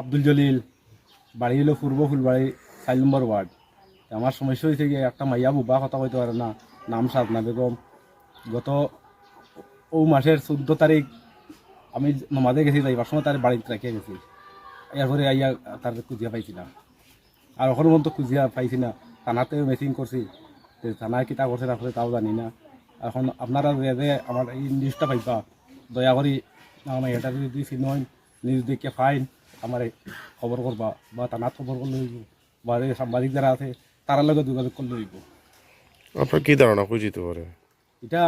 আব্দুল জলিল, বাড়ি হলো পূর্ব ফুলবাড়ি, চার নম্বর ওয়ার্ড। আমার সমস্যা হয়েছে গিয়ে একটা মাইয়া বুবা কথা কইতে পারে না, নাম সাধনা বেগম গত ও মাসের চোদ্দ তারিখ আমি নমাজে গেছি, যাইবার সময় তার বাড়িতে রেখে গেছি। এরপরে আইয়া তার খুঁজিয়া পাইছি না। আর এখন পর্যন্ত খুঁজিয়া পাইছি না। থানাতে মেসিং করছি থানায় কিতা করছে করছে তাও জানি না। এখন আপনারা যে আমার এই নিউজটা পাইবা, দয়া করি আমার এটা যদি চিনি নিউজ দেখে ফাইন আমার খবর করবা বা থানাত খবর করলে হইব বা যে সাংবাদিক যারা আছে তার লগে যোগাযোগ করলে হইব। আপনার কি ধারণা খুঁজিতে পারে? এটা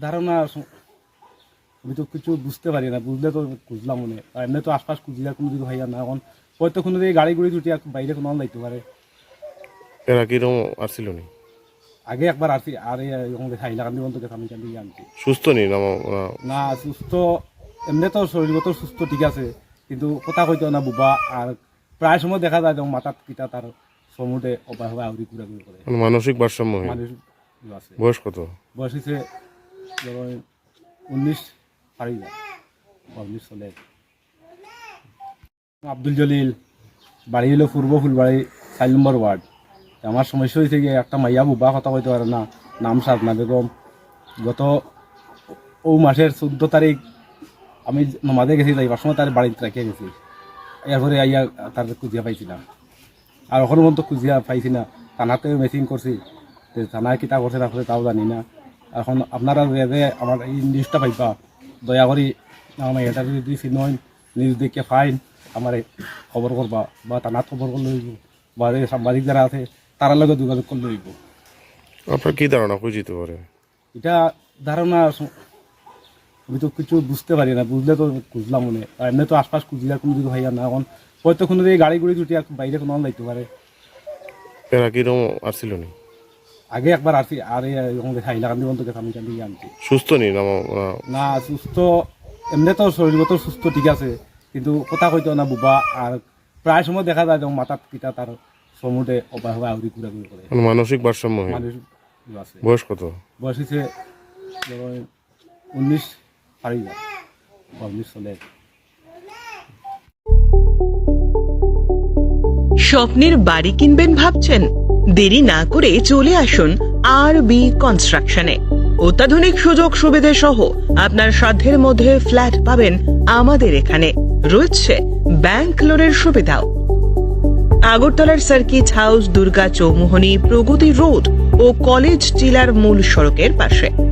ধারণা স- আমি তো কিছু বুঝতে পারি না বুঝলে তো খুঁজলাম মনে আর এমনি তো আশপাশ খুঁজলে কোনো দিকে ভাইয়া না এখন হয়তো কোনো দিকে গাড়ি গুড়ি ছুটি বাইরে কোনো যাইতে পারে। এরা কীরকম আসছিল নি? আগে একবার আসি আর হাইলাকান্দি বন্ধ গেছে আমি কান্দি আনছি। সুস্থ নি না ওরা না সুস্থ এমনি তো শরীরগত সুস্থ ঠিক আছে। কিন্তু কথা কইতে না বুবা আর প্রায় সময় দেখা যায় যে মাথাত কিটা তার সমুদে অবাই হবাই আউরি ঘুরা ঘুরি করে মানে মানসিক আছে। বয়স কত? বয়স হয়েছে ধরো উনিশ পারি যায় উনিশ চলে। আব্দুল জলিল বাড়ি হলো পূর্ব ফুলবাড়ি চার নম্বর ওয়ার্ড আমার সমস্যা হয়েছে গিয়ে একটা মাইয়া বুবা কথা কইতে পারে না নাম সাধনা বেগম গত ও মাসের চোদ্দ তারিখ আমি নমাজে গেছি যাইবার সময় তার বাড়িতে রেখে গেছি। এরপরে আইয়া তার খুঁজিয়া পাইছি না আর এখন পর্যন্ত খুঁজিয়া পাইছি না। থানাতে মেসিং করছি থানায় কিতা করছে না করছে তাও জানি না। এখন আপনারা যে আমার এই নিউজটা পাইবা দয়া করি আমার এটা যদি চিনি নিউজ দেখে ফাইন আমার খবর করবা। বা থানাত খবর করলে হইব বা যে সাংবাদিক যারা আছে তার লগে যোগাযোগ করলে হইব। আপনার কি ধারণা খুঁজিতে পারে? এটা ধারণা আমি তো কিছু বুঝতে পারি না বুঝলে তো খুঁজলাম মনে। আর এমনি তো আশপাশ খুঁজলে কোনো দিকে ভাইয়া না এখন হয়তো কোনো দিকে গাড়ি গুড়ি ছুটি বাইরে কোনো যাইতে পারে। এরা কীরকম আসছিল নি? আগে একবার আসি আর হাইলাকান্দি বন্ধ গেছে আমি কান্দি আনছি। সুস্থ নি না না সুস্থ এমনি তো শরীরগত সুস্থ ঠিক আছে। কিন্তু কথা কইতে না বুবা আর প্রায় সময় দেখা যায় যে মাথাত কিটা তার সমুদে অবাই হবাই আউরি ঘুরা ঘুরি করে মানে মানসিক ভারসাম্যহীন মানুষ ইয়ে আছে বয়স কত? বয়স ধরো উনিশ স্বপ্নের বাড়ি কিনবেন ভাবছেন? দেরি না করে চলে আসুন আর বি কনস্ট্রাকশনে অত্যাধুনিক সুযোগ সুবিধে সহ আপনার সাধ্যের মধ্যে ফ্ল্যাট পাবেন আমাদের এখানে। রয়েছে ব্যাংক লোনের সুবিধাও। আগরতলার circuit house, Durga Chowmuhani, Pragati road ও কলেজ টিলার মূল সড়কের পাশে।